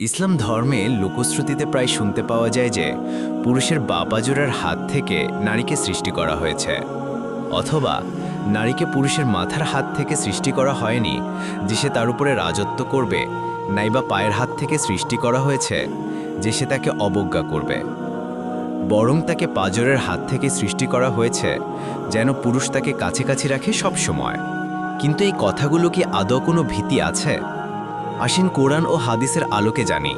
ইসলাম ধর্মে লোকশ্রুতিতে প্রায় শুনতে পাওয়া যায় যে, পুরুষের বাপাজোড়ার হাত থেকে নারীকে সৃষ্টি করা হয়েছে। অথবা, নারীকে পুরুষের মাথার হাত থেকে সৃষ্টি করা হয়নি, যে সে তার উপরে রাজত্ব করবে, নাইবা পায়ের হাত থেকে সৃষ্টি করা হয়েছে, যে সে তাকে অবজ্ঞা করবে। বরং তাকে পাজরের হাত থেকে সৃষ্টি করা হয়েছে, যেন পুরুষ তাকে কাছে কাছে রাখে সব সময় কিন্তু এই কথাগুলো কি আদৌ কোনো ভীতি আছে? আসেন কোরআন ও হাদিসের আলোকে জানি।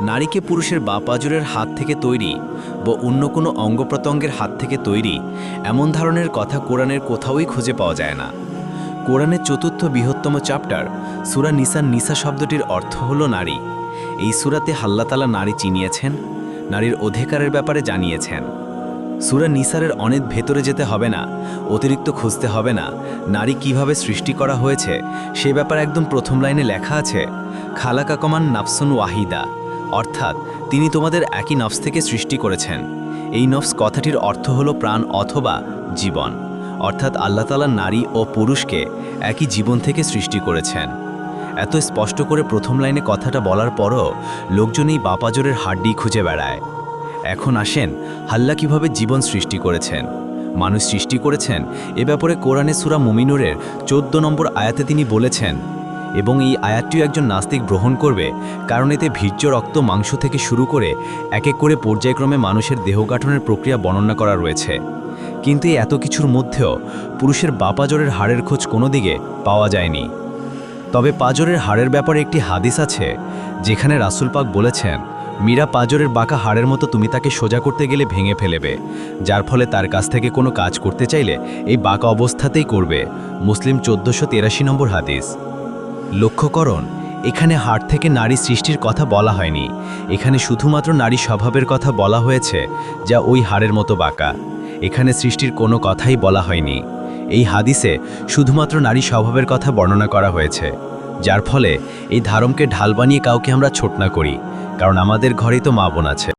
নারীকে পুরুষের বাপাজুরের হাত থেকে তৈরি বা অন্য কোনো অঙ্গ প্রত্যঙ্গের হাত থেকে তৈরি এমন ধরনের কথা কোরআনের কোথাওই খুঁজে পাওয়া যায় না। কোরআনের চতুর্থ বৃহত্তম চ্যাপ্টার, সুরা নিসান নিসা শব্দটির অর্থ হল নারী। এই সুরাতে হাল্লাতালা নারী চিনিয়েছেন, নারীর অধিকারের ব্যাপারে জানিয়েছেন। সুরা নিসারের অনেক ভেতরে যেতে হবে না, অতিরিক্ত খুঁজতে হবে না, নারী কীভাবে সৃষ্টি করা হয়েছে, সে ব্যাপারে একদম প্রথম লাইনে লেখা আছে খালাকা কমান নাফসুন ওয়াহিদা, অর্থাৎ তিনি তোমাদের একই নফস থেকে সৃষ্টি করেছেন। এই নফস কথাটির অর্থ হলো প্রাণ অথবা জীবন, অর্থাৎ আল্লাহ তালা নারী ও পুরুষকে একই জীবন থেকে সৃষ্টি করেছেন। এত স্পষ্ট করে প্রথম লাইনে কথাটা বলার পরও লোকজন এই বাপাজোরের হাড্ডি খুঁজে বেড়ায়। এখন আসেন হাল্লা কীভাবে জীবন সৃষ্টি করেছেন। মানুষ সৃষ্টি করেছেন এ ব্যাপারে কোরআনে সুরা মুমিনুরের চোদ্দ নম্বর আয়াতে তিনি বলেছেন, এবং এই আয়াতটিও একজন নাস্তিক গ্রহণ করবে, কারণ এতে ভীর্য রক্ত মাংস থেকে শুরু করে এক এক করে পর্যায়ক্রমে মানুষের দেহ গঠনের প্রক্রিয়া বর্ণনা করা রয়েছে। কিন্তু এত কিছুর মধ্যেও পুরুষের বাপাজরের হাড়ের খোঁজ কোনো দিকে পাওয়া যায়নি। তবে পাজরের হাড়ের ব্যাপারে একটি হাদিস আছে, যেখানে রাসুল পাক বলেছেন মীরা পাজরের বাঁকা হাড়ের মতো তুমি তাকে সোজা করতে গেলে ভেঙে ফেলেবে। যার ফলে তার কাছ থেকে কোনো কাজ করতে চাইলে এই বাঁকা অবস্থাতেই করবে। মুসলিম চোদ্দোশো তেরাশি নম্বর হাদিস। লক্ষ্য করুন, এখানে হাড় থেকে নারী সৃষ্টির কথা বলা হয়নি। এখানে শুধুমাত্র নারী স্বভাবের কথা বলা হয়েছে, যা ওই হাড়ের মতো বাঁকা। এখানে সৃষ্টির কোনো কথাই বলা হয়নি। এই হাদিসে শুধুমাত্র নারী স্বভাবের কথা বর্ণনা করা হয়েছে, যার ফলে এই ধারমকে ঢাল বানিয়ে কাউকে আমরা ছোট না করি। কারণ আমাদের ঘরেই তো মা বোন আছে।